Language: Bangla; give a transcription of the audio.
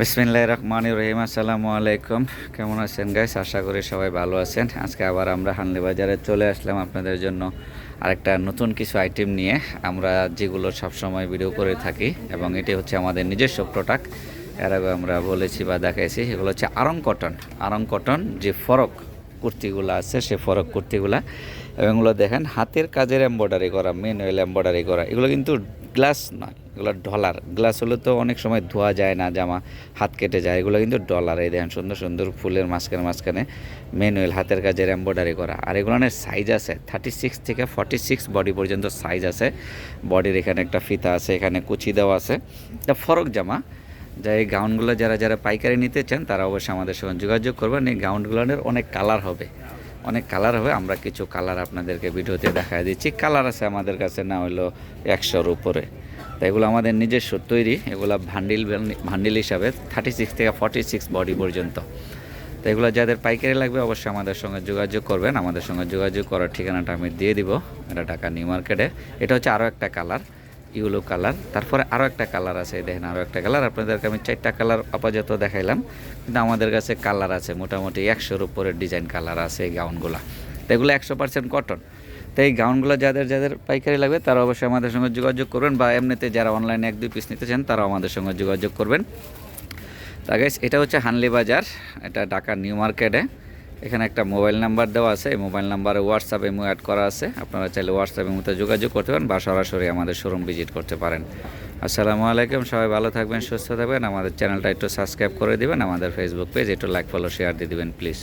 বিসমিল্লাহ রহমান রহিম, আসসালামু আলাইকুম। কেমন আছেন গাইস আশা করি সবাই ভালো আছেন। আজকে আবার আমরা হানলি বাজারে চলে আসলাম আপনাদের জন্য আরেকটা নতুন কিছু আইটেম নিয়ে। আমরা যেগুলো সবসময় ভিডিও করে থাকি এবং এটি হচ্ছে আমাদের নিজস্ব প্রোডাক্টের আগে আমরা বলেছি বা দেখাইছি, এগুলো হচ্ছে আরং কটন আরং কটন যে ফরক কুর্তিগুলো আছে, সে ফরক কুর্তিগুলা। এবং এগুলো দেখেন, হাতের কাজের এম্ব্রয়ডারি করা মেন ম্যানুয়াল এম্ব্রয়ডারি করা। এগুলো কিন্তু গ্লাস নয়। এগুলো ডলার। গ্লাস হলে তো অনেক সময় ধোয়া যায় না, জামা, হাত কেটে যায়, এগুলো কিন্তু ডলার। এই দেখেন সুন্দর সুন্দর ফুলের মাঝখানে মাঝখানে ম্যানুয়াল হাতের কাজের এম্ব্রয়ডারি করা। আর এগুলোর সাইজ আছে থার্টি সিক্স থেকে ফর্টি সিক্স বডি পর্যন্ত সাইজ আছে। বডির এখানে একটা ফিতা আছে, এখানে কুচি দেওয়া আছে। এটা ফরক জামা। যা এই গাউনগুলো যারা যারা পাইকারি নিতে চান, তারা অবশ্যই আমাদের সঙ্গে যোগাযোগ করবেন। এই গাউনগুলোর অনেক কালার হবে। অনেক কালার হবে। আমরা কিছু কালার আপনাদেরকে ভিডিওতে দেখা দিচ্ছি। কালার আছে আমাদের কাছে, না হলো একশোর উপরে। তো এগুলো আমাদের নিজস্ব তৈরি, এগুলো ভান্ডিল ভান্ডিল হিসাবে থার্টি সিক্স থেকে ফর্টি সিক্স বডি পর্যন্ত। তো এগুলো যাদের পাইকারি লাগবে অবশ্যই আমাদের সঙ্গে যোগাযোগ করবেন, আমাদের সঙ্গে যোগাযোগ করার ঠিকানাটা আমি দিয়ে দিব, এটা ঢাকা নিউ মার্কেটে। এটা হচ্ছে আরও একটা কালার, ইউলো কালার, তারপরে আরও একটা কালার আছে, দেখেন আরও একটা কালার, আপনাদেরকে আমি চারটা কালার আপাতত দেখাইলাম, কিন্তু আমাদের কাছে কালার আছে, মোটামুটি একশোর উপরে ডিজাইন কালার আছে এই গাউনগুলো। তো এগুলো একশো পার্সেন্ট কটন তো এই গাউনগুলো যাদের যাদের পাইকারি লাগবে, তারা অবশ্যই আমাদের সঙ্গে যোগাযোগ করবেন বা এমনিতে যারা অনলাইনে এক দুই পিস নিতে চান, তারাও আমাদের সঙ্গে যোগাযোগ করবেন। তা গাইস এটা হচ্ছে হানলি বাজার, এটা ঢাকা নিউ মার্কেটে। এখানে একটা মোবাইল নাম্বার দেওয়া আছে, এই মোবাইল নাম্বারে হোয়াটসঅ্যাপ এমও অ্যাড করা আছে। আপনারা চাইলে হোয়াটসঅ্যাপ এমোতে যোগাযোগ করতে পারেন বা সরাসরি আমাদের শোরুম ভিজিট করতে পারেন। আসসালামু আলাইকুম, সবাই ভালো থাকবেন, সুস্থ থাকবেন। আমাদের চ্যানেলটা একটু সাবস্ক্রাইব করে দিবেন, আমাদের ফেসবুক পেজ একটু লাইক ফলো শেয়ার দিয়ে দিবেন প্লিজ